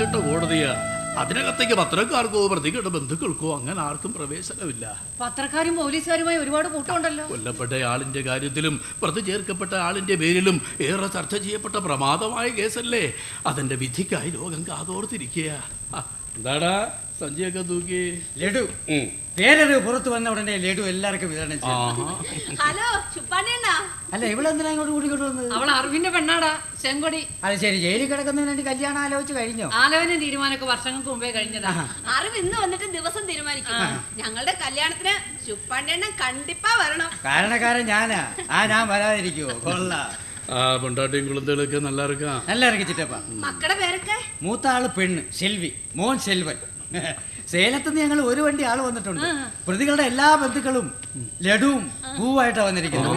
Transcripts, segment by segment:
അടച്ചിട്ട കോടതിയാ. അതിനകത്തേക്ക് പത്രക്കാർക്കോ പ്രതികളുടെ ബന്ധുക്കൾക്കോ അങ്ങനെ ആർക്കും പ്രവേശനമില്ല. പത്രക്കാരും പോലീസുകാരുമായി ഒരുപാട് കൂട്ടമുണ്ടല്ലോ. കൊല്ലപ്പെട്ട ആളിന്റെ കാര്യത്തിലും പ്രതി ചേർക്കപ്പെട്ട ആളിന്റെ പേരിലും ഏറെ ചർച്ച ചെയ്യപ്പെട്ട പ്രമാദമായ കേസല്ലേ? അതിന്റെ വിധിക്കായി ലോകം കാതോർത്തിരിക്കുക ആ, എന്താടാ? സഞ്ജയൊക്കെ തൂക്കി. ലഡു. പേരറിവ് പുറത്തു വന്ന ഉടനെ ലഡു എല്ലാവർക്കും വിതരണം ചെയ്തു. ഹലോ അല്ല ഇവളെന്തിനാ ഇങ്ങോട്ട് കൂടിക്കൊണ്ട് വന്നത്? അവൾ അറിവിന്റെ പെണ്ണാടാ ചെങ്കൊടി. അത് ശരി ജയിലിൽ കിടക്കുന്നതിന് വേണ്ടി കല്യാണം ആലോചിച്ച് കഴിഞ്ഞോ? ആലോചന തീരുമാനമൊക്കെ വർഷങ്ങൾക്ക് മുമ്പേ കഴിഞ്ഞതാ. അറിവ് ഇന്ന് വന്നിട്ട് ദിവസം തീരുമാനിക്കും. ഞങ്ങളുടെ കല്യാണത്തിന് ചുപ്പാണ്ടെണ്ണം കണ്ടിപ്പാ വരണം. കാരണക്കാരൻ ഞാനാ. ആ ഞാൻ വരാതിരിക്കുവോ? കൊള്ളാം. ആ പൊണ്ടാട്ടിയും കുളന്തകളൊക്കെ നല്ല ഇറക്കാം നല്ല ഇറക്കി ചിറ്റപ്പ. മക്കളുടെ പേരൊക്കെ? മൂത്ത ആൾ പെണ്ണ് സെൽവി. മോൻ സെൽവൻ. സേലത്തുനിന്ന് ഞങ്ങൾ ഒരു വണ്ടി ആൾ വന്നിട്ടുണ്ട്. പ്രതികളുടെ എല്ലാ ബന്ധുക്കളും ലഡുവും പൂവായിട്ടാണ് വന്നിരിക്കുന്നത്.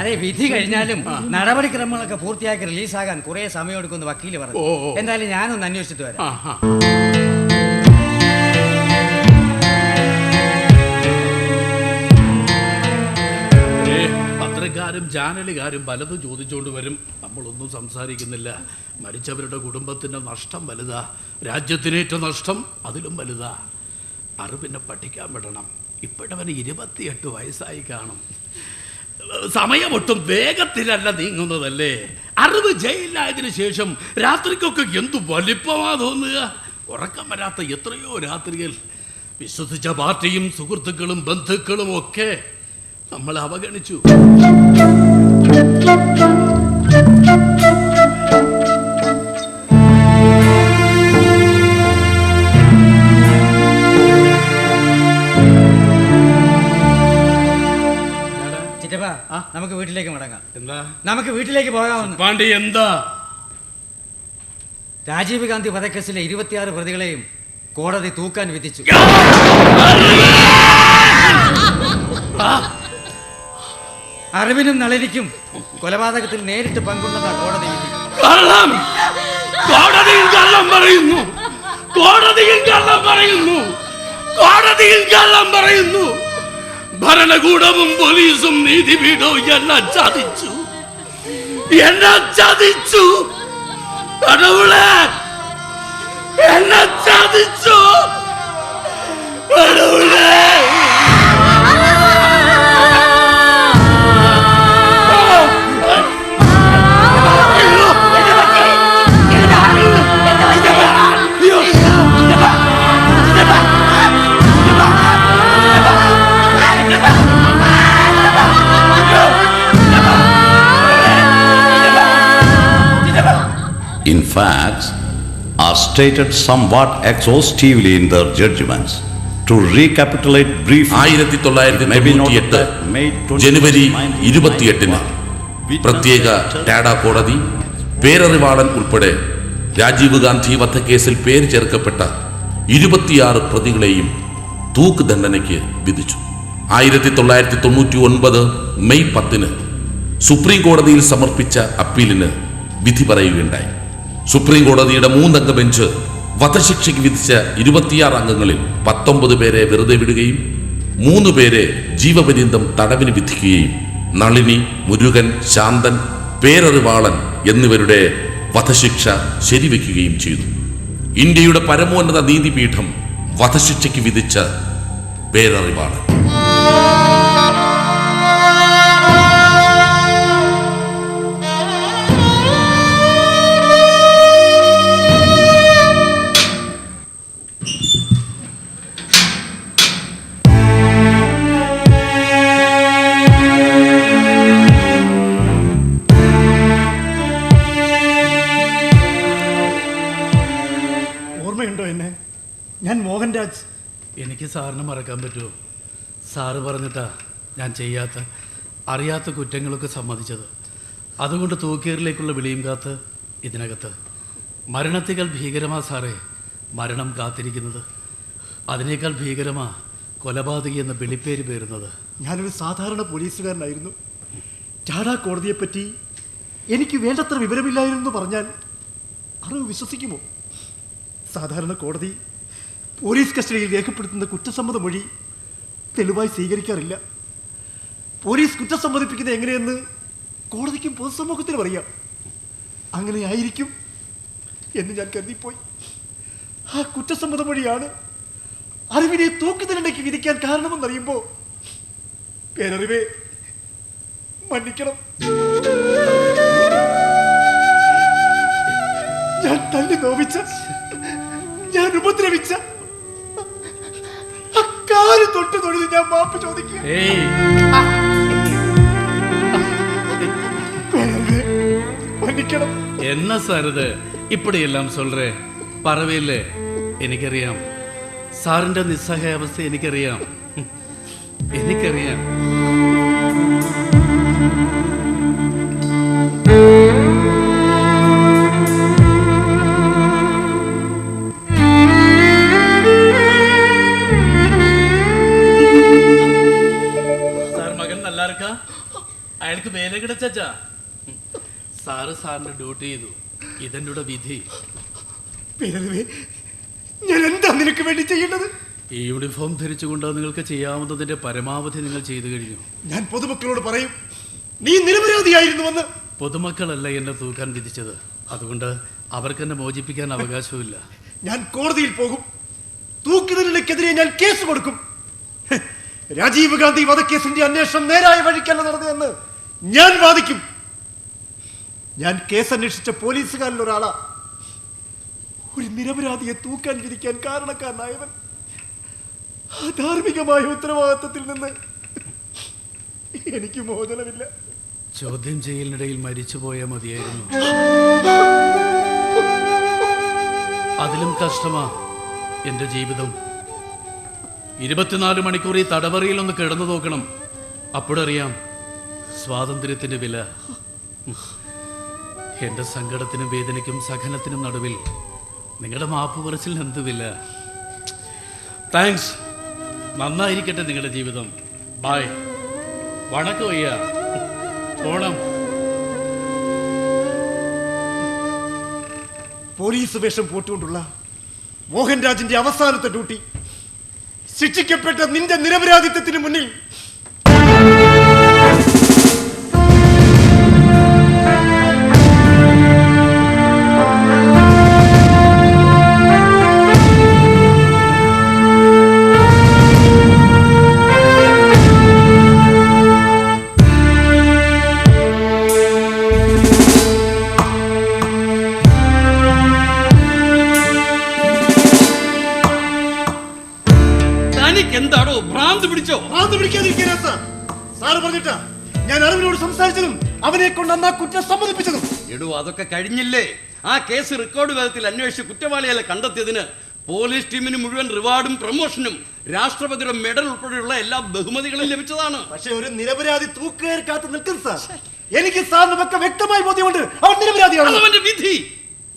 അതെ വിധി കഴിഞ്ഞാലും നടപടിക്രമങ്ങളൊക്കെ പൂർത്തിയാക്കി റിലീസാകാൻ കുറെ സമയം എടുക്കുമെന്ന് വക്കീൽ പറഞ്ഞു. എന്തായാലും ഞാനൊന്ന് അന്വേഷിച്ചിട്ട് വരാം. പത്രക്കാരും ചാനലുകാരും പലതും ചോദിച്ചുകൊണ്ട് വരും. നമ്മളൊന്നും സംസാരിക്കുന്നില്ല. മരിച്ചവരുടെ കുടുംബത്തിന്റെ നഷ്ടം വലുതാ. രാജ്യത്തിനേറ്റ നഷ്ടം അതിലും വലുതാ. അറിവിനെ പഠിക്കാൻ വിടണം. ഇപ്പോഴവന് ഇരുപത്തിയെട്ട് വയസ്സായി കാണും. സമയമൊട്ടും വേഗത്തിലല്ല നീങ്ങുന്നതല്ലേ? അറിവ് ജയിലിലായതിനു ശേഷം രാത്രിക്കൊക്കെ എന്തു വലിപ്പമാ തോന്നുക? ഉറക്കം വരാത്ത എത്രയോ രാത്രികൾ. വിശ്വസിച്ച പാർട്ടിയും സുഹൃത്തുക്കളും ബന്ധുക്കളും ഒക്കെ നമ്മൾ അവഗണിച്ചു. നമുക്ക് വീട്ടിലേക്ക് മടങ്ങാം. എന്താ? നമുക്ക് വീട്ടിലേക്ക് പോകാമെന്ന് പാണ്ഡി എന്താ? രാജീവ് ഗാന്ധി വധക്കേസിലെ ഇരുപത്തിയാറ് പ്രതികളെയും കോടതി തൂക്കാൻ വിധിച്ചു. അറിവിനും നളിനിക്കും കൊലപാതകത്തിൽ നേരിട്ട് പങ്കുണ്ടെന്ന കോടതി കള്ളം! കോടതിയിൽ കള്ളം പറയുന്നു. കോടതിയിൽ കള്ളം പറയുന്നു. കോടതിയിൽ കള്ളം പറയുന്നു. ഭരണകൂടവും പോലീസും നീതിപീഠവും എന്നെ ചതിച്ചു. എന്നെ ചതിച്ചു. കടവുളെ എന്നെ ചതിച്ചു. കടവുളെ. Stated somewhat exhaustively in their judgments. To recapitulate briefly, ആയിരത്തി തൊള്ളായിരത്തി തൊണ്ണൂറ്റിയെട്ട് that May 21, ജനുവരി 1998, ഇരുപത്തിയെട്ടിന് പ്രത്യേക ടാഡ കോടതി പേരറിവാളൻ ഉൾപ്പെടെ രാജീവ് ഗാന്ധി വധക്കേസിൽ പേര് ചേർക്കപ്പെട്ട ഇരുപത്തിയാറ് പ്രതികളെയും തൂക്ക് ദണ്ഡനയ്ക്ക് വിധിച്ചു ആയിരത്തി തൊള്ളായിരത്തി തൊണ്ണൂറ്റി ഒൻപത് മെയ് പത്തിന് സുപ്രീം കോടതിയിൽ സമർപ്പിച്ച അപ്പീലിന് വിധി പറയുകയുണ്ടായി സുപ്രീം കോടതിയുടെ മൂന്നംഗ ബെഞ്ച് വധശിക്ഷയ്ക്ക് വിധിച്ച ഇരുപത്തിയാറ് അംഗങ്ങളിൽ പത്തൊമ്പത് പേരെ വെറുതെ വിടുകയും മൂന്ന് പേരെ ജീവപര്യന്തം തടവിന് വിധിക്കുകയും നളിനി മുരുകൻ ശാന്തൻ പേരറിവാളൻ എന്നിവരുടെ വധശിക്ഷ ശരിവെക്കുകയും ചെയ്തു. ഇന്ത്യയുടെ പരമോന്നത നീതിപീഠം വധശിക്ഷയ്ക്ക് വിധിച്ച പേരറിവാളൻ. സാറിന് മറക്കാൻ പറ്റുമോ? സാറ് പറഞ്ഞിട്ടാ ഞാൻ ചെയ്യാത്ത അറിയാത്ത കുറ്റങ്ങളൊക്കെ സമ്മതിച്ചത്. അതുകൊണ്ട് തൂക്കേറിലേക്കുള്ള വിളിയും കാത്ത് ഇതിനകത്ത്. മരണത്തേക്കാൾ ഭീകരമാ സാറേ മരണം കാത്തിരിക്കുന്നത്. അതിനേക്കാൾ ഭീകരമാ കൊലപാതകി എന്ന വിളിപ്പേര് പേരുന്നത്. ഞാനൊരു സാധാരണ പോലീസുകാരനായിരുന്നു. ചാടാ കോടതിയെപ്പറ്റി എനിക്ക് വേണ്ടത്ര വിവരമില്ലായിരുന്നു പറഞ്ഞാൽ അറിവ് വിശ്വസിക്കുമോ? സാധാരണ കോടതി പോലീസ് കസ്റ്റഡിയിൽ രേഖപ്പെടുത്തുന്ന കുറ്റസമ്മത മൊഴി തെളിവായി സ്വീകരിക്കാറില്ല. പോലീസ് കുറ്റം സമ്മതിപ്പിക്കുന്നത് എങ്ങനെയെന്ന് കോടതിക്കും പൊതുസമൂഹത്തിനും അറിയാം. അങ്ങനെ ആയിരിക്കും എന്ന് ഞാൻ കരുതിപ്പോയി ആ കുറ്റസമ്മതം വഴിയാണ് അറിവിനെ തൂക്കുതലിലേക്ക് വിധിക്കാൻ കാരണമെന്നറിയുമ്പോൾ പേരറിവേ മന്നിക്കണം. ഞാൻ തല്ലി നോവിച്ച ഞാൻ ഉപദ്രവിച്ച കാൽ തൊട്ട് തൊഴുത് ഞാൻ മാപ്പ് ചോദിക്കുക மன்னிக்கணும் என்ன சார் இது പറവയില്ലേ? എനിക്കറിയാം. സാറിന്റെ നിസ്സഹായാവസ്ഥ എനിക്കറിയാം. എനിക്കറിയാം. അയാൾക്ക് വേല കിടച്ചാ സാറ് സാറിന്റെ ഡ്യൂട്ടി ചെയ്തു. ഇതെന്നോട് വിധി. ഞാൻ എന്താ നിനക്ക് വേണ്ടി ചെയ്യേണ്ടത്? ഈ യൂണിഫോം ധരിച്ചുകൊണ്ട് നിങ്ങൾക്ക് ചെയ്യാവുന്നതിന്റെ പരമാവധി നിങ്ങൾ ചെയ്തു കഴിഞ്ഞു. ഞാൻ പൊതുമക്കളോട് പറയും നീ നിരപരാധിയായിരുന്നുവെന്ന്. പൊതുമക്കളല്ല എന്നെ തൂക്കാൻ വിധിച്ചത്. അതുകൊണ്ട് അവർക്ക് എന്നെ മോചിപ്പിക്കാൻ അവകാശമില്ല ഞാൻ കോടതിയിൽ പോകും. തൂക്കിതിനെതിരെ ഞാൻ കേസ് കൊടുക്കും. രാജീവ് ഗാന്ധി വധക്കേസിന്റെ അന്വേഷണം നേരായ വഴിക്കല്ല നടന്നതെന്ന് ഞാൻ വാദിക്കും. ഞാൻ കേസ് അന്വേഷിച്ച പോലീസുകാരിൽ ഒരാളാ. ഒരു നിരപരാധിയെ തൂക്കാൻ വിധിക്കാൻ കാരണക്കാരനായവൻ. ധാർമ്മികമായ ഉത്തരവാദിത്വത്തിൽ നിന്ന് എനിക്ക് മോചനമില്ല. ചോദ്യം ചെയ്യലിനിടയിൽ മരിച്ചുപോയാൽ മതിയായിരുന്നു. അതിലും കഷ്ടമാ എന്റെ ജീവിതം. ഇരുപത്തിനാല് മണിക്കൂർ ഈ തടവറയിൽ ഒന്ന് കിടന്നു നോക്കണം. അപ്പോഴറിയാം സ്വാതന്ത്ര്യത്തിന്റെ വില. എന്റെ സങ്കടത്തിനും വേദനയ്ക്കും സഹനത്തിനും നടുവിൽ നിങ്ങളുടെ മാപ്പ് പറച്ചിൽ എന്ത് വില? താങ്ക്സ് നന്നായിരിക്കട്ടെ നിങ്ങളുടെ ജീവിതം. ബായ് വണക്കം അയ്യാ. പോണം. പോലീസ് വേഷം പോട്ടുകൊണ്ടുള്ള മോഹൻരാജിന്റെ അവസാനത്തെ ഡ്യൂട്ടി. ശിക്ഷിക്കപ്പെട്ട നിന്റെ നിരപരാധിത്വത്തിന് മുന്നിൽ അവനെ കൊണ്ട് അന്ന് ആ കുറ്റം സമ്മതിപ്പിച്ചത്? എടോ അതൊക്കെ കഴിഞ്ഞില്ലേ? ആ കേസ് റെക്കോർഡ് വേഗത്തിൽ അന്വേഷിച്ച് കുറ്റവാളികളെ കണ്ടെത്തിയതിന് പോലീസ് ടീമിന് മുഴുവൻ റിവാർഡും പ്രൊമോഷനും രാഷ്ട്രപതിയുടെ മെഡൽ ഉൾപ്പെടെയുള്ള എല്ലാ ബഹുമതികളും ലഭിച്ചതാണ്. പക്ഷെ ഒരു നിരപരാധി തൂക്കേർക്കാത്ത കാത്ത് നിൽക്കും സാർ എനിക്ക് സാറിന് വ്യക്തമായി ബോധ്യമുണ്ട്. അവൻ നിരപരാധിയാണ്. അവന്റെ വിധി.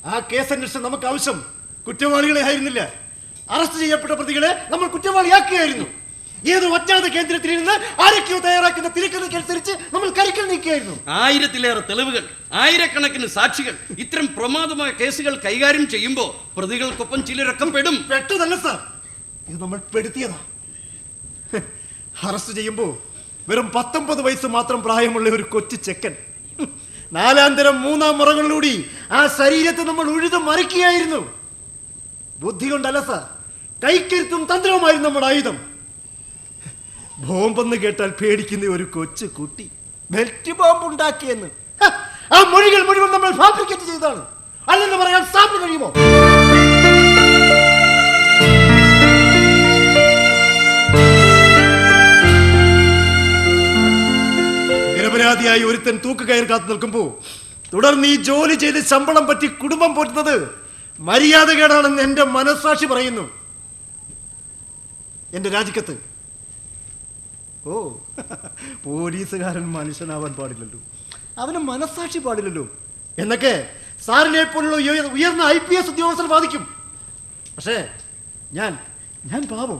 ആ കേസ് അന്വേഷണം നമുക്ക് ആവശ്യം കുറ്റവാളികളെ ആയിരുന്നില്ല. അറസ്റ്റ് ചെയ്യപ്പെട്ട പ്രതികളെ നമ്മൾ കുറ്റവാളിയാക്കുകയായിരുന്നു. ഏത് ഒറ്റാത കേന്ദ്രത്തിൽ ഇരുന്ന് ആരൊക്കെയോ തയ്യാറാക്കുന്ന തിരക്കഥയ്ക്കനുസരിച്ച് നമ്മൾ കരിക്കൽ നീക്കിയായിരുന്നു. ആയിരത്തിലേറെ തെളിവുകൾ ആയിരക്കണക്കിന് സാക്ഷികൾ ഇത്തരം പ്രമാദമായ കേസുകൾ കൈകാര്യം ചെയ്യുമ്പോൾ പ്രതികൾക്കൊപ്പം ചിലരൊക്കെ പെടും. പെട്ടതല്ല സാർ. ഇത് നമ്മൾ പെടുത്തിയതാ. അറസ്റ്റ് ചെയ്യുമ്പോ വെറും പത്തൊമ്പത് വയസ്സ് മാത്രം പ്രായമുള്ള ഒരു കൊച്ചു ചെക്കൻ. നാലാന്തരം മൂന്നാം മുറകളിലൂടി ആ ശരീരത്തെ നമ്മൾ ഉഴുതു മറിക്കുകയായിരുന്നു. ബുദ്ധി കൊണ്ടല്ല സാർ. കൈക്കരുത്തും തന്ത്രവുമായിരുന്നു നമ്മുടെ ആയുധം. ബോംബെന്ന് കേട്ടാൽ പേടിക്കുന്ന ഒരു കൊച്ചു കുട്ടി ബെൽറ്റ് ബോംബ് ഉണ്ടാക്കിയെന്ന് ആ മൊഴികൾ മുഴുവൻ നമ്മൾ ഫാബ്രിക്കേറ്റ് ചെയ്തതാണ്. അല്ലെന്ന് പറയാൻ സാമ്പിൾ കഴിയുമോ? നിരപരാധിയായി ഒരുത്തൻ തൂക്കുകയർ കാത്തു നിൽക്കുമ്പോ തുടർന്ന് ഈ ജോലി ചെയ്ത് ശമ്പളം പറ്റി കുടുംബം പോറ്റുന്നത് മര്യാദകേടാണെന്ന് എന്റെ മനസ്സാക്ഷി പറയുന്നു. എന്റെ രാജിക്കത്ത് ഓ പോലീസുകാരൻ മനുഷ്യനാവാൻ പാടില്ലല്ലോ. അവന് മനസാക്ഷി പാടില്ലല്ലോ. എന്നൊക്കെ സാറിനെ പോലുള്ള ഉയർന്ന ഐ പി എസ് ഉദ്യോഗസ്ഥർ ബാധിക്കും പക്ഷേ ഞാൻ ഞാൻ പാവം.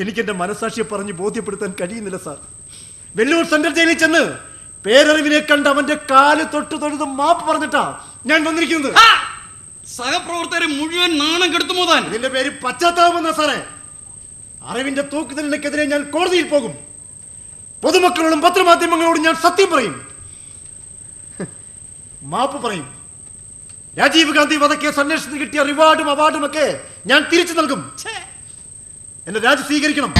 എനിക്കെന്റെ മനസാക്ഷിയെ മനസ്സാക്ഷിയെ പറഞ്ഞ് ബോധ്യപ്പെടുത്താൻ കഴിയുന്നില്ല സാർ. വെല്ലൂർ സെൻട്രൽ ജയിലിൽ ചെന്ന് പേരറിവിനെ കണ്ട് അവന്റെ കാൽ തൊട്ട് തൊഴുത് മാപ്പ് പറഞ്ഞിട്ടാ ഞാൻ വന്നിരിക്കുന്നത്! സഹപ്രവർത്തകരെ മുഴുവൻ നാണം കെടുത്തു മോതാൻ ഇതിന്റെ പേര് പശ്ചാത്താപമെന്നാ സാറേ. അറിവിന്റെ തൂക്കുതലിനെതിരെ ഞാൻ കോടതിയിൽ പോകും. പൊതുമക്കളോടും പത്രമാധ്യമങ്ങളോടും ഞാൻ സത്യം പറയും. മാപ്പ് പറയും. രാജീവ് ഗാന്ധി വധക്കേസ് അന്വേഷണത്തിന് കിട്ടിയ റിവാർഡും അവാർഡും ഒക്കെ ഞാൻ തിരിച്ചു നൽകും. എന്റെ എന്നെ രാജി സ്വീകരിക്കണം.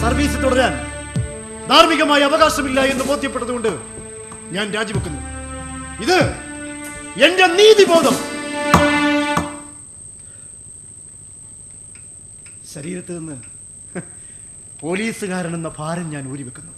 സർവീസ് തുടരാൻ ധാർമ്മികമായ അവകാശമില്ല എന്ന് ബോധ്യപ്പെട്ടതുകൊണ്ട് ഞാൻ രാജിവെക്കുന്നു. ഇത് എന്റെ നീതിബോധം. ശരീരത്ത് നിന്ന് പോലീസുകാരൻ എന്ന ഭാരം ഞാൻ ഊരിവെക്കുന്നു.